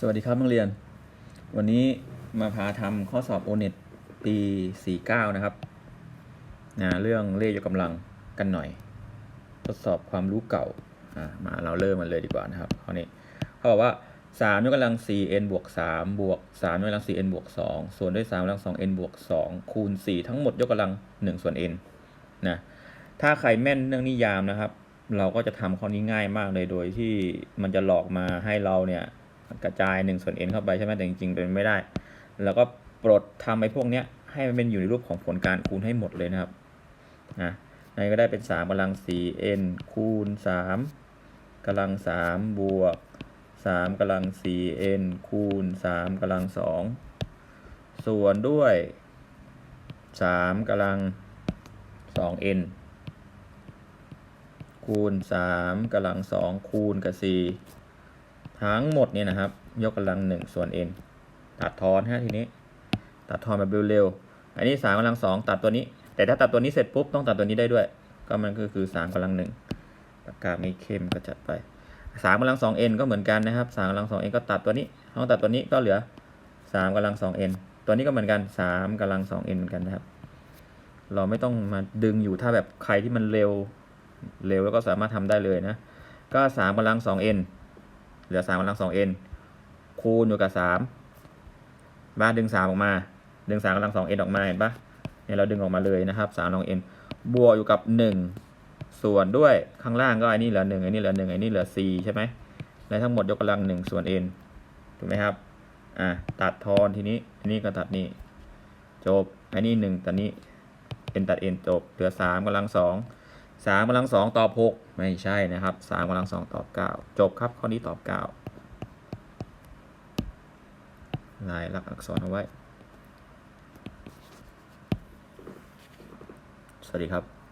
สวัสดีครับนักเรียน วันนี้มาพาทำข้อสอบ o n e t ปี 49 นะครับนะเรื่องเลขยกกำลังกันหน่อย ทดสอบความรู้เก่าอ่ามาเราเริ่มมันเลยดีกว่านะครับข้อนี้เขาบอกว่า 3 ยกกำลัง 4n บวก3บวก 3 ยกกำลัง 4n บวก 2 ส่วนด้วย 3 ยกกำลัง 2n บวก 2 คูณ 4 ทั้งหมดยกกำลัง 1 ส่วน n นะถ้าใครแม่นเรื่องนิยามนะครับ เราก็จะทำข้อนี้ง่ายมากเลยโดยที่มันจะหลอกมาให้เราเนี่ย กระจาย 1 ส่วน n เข้าไปใช่ไหมแต่จริงๆเป็นไม่ได้ แล้วก็ปลดทำไอ้พวกเนี้ยให้มันเป็นอยู่ในรูปของผลการคูณให้หมดเลยนะครับนะในก็ได้เป็น3กำลัง 4n คูณ 3กำลัง 3 บวก 3กำลัง 4n คูณ 3กำลัง 2 ส่วนด้วย 3กำลัง 2n คูณ 3กำลัง 2 คูณกับ 4 ทั้งหมดเนี่ยนะครับ ยกกำลังหนึ่งส่วน n ตัดทอนฮะทีนี้ ตัดทอนแบบเร็วๆอันนี้สามกำลังสองตัดตัวนี้ แต่ถ้าตัดตัวนี้เสร็จปุ๊บต้องตัดตัวนี้ได้ด้วย ก็มันก็คือสามกำลังหนึ่งปากกาไม่เข้มก็จัดไปสามกำลังสอง n ก็เหมือนกันนะครับสามกำลังสอง n ก็ตัดตัวนี้ต้องตัดตัวนี้ก็เหลือสามกำลังสอง n ตัวนี้ก็เหมือนกันสามกำลังสอง n เหมือนกันนะครับ เราไม่ต้องมาดึงอยู่ถ้าแบบใครที่มันเร็วเร็วแล้วก็สามารถทำได้เลยนะ ก็สามกำลังสอง n เหลือสามกำลังสอง n คูณอยู่กับสามบ้านดึงสามออกมา ดึงสามกำลังสอง n ออกมาเห็นปะเนี่ยเราดึงออกมาเลยนะครับสามกำลัง n บวกอยู่กับหนึ่งส่วนด้วยข้างล่างก็ไอ้นี่เหลือหนึ่งไอ้นี่เหลือหนึ่งไอ้นี่เหลือสี่ใช่ไหมและทั้งหมดยกกำลังหนึ่งส่วน n ถูกไหมครับอะตัดทอนทีนี้ทีนี้ก็ตัดนี่จบไอ้นี่หนึ่งตัดนี้ n ตัด n จบเหลือสามกำลังสอง สามกำลังสองตอบหกไม่ใช่นะครับสามกำลังสองตอบเก้าจบครับข้อนี้ตอบเก้าลายลักษณ์อักษรเอาไว้ สวัสดีครับ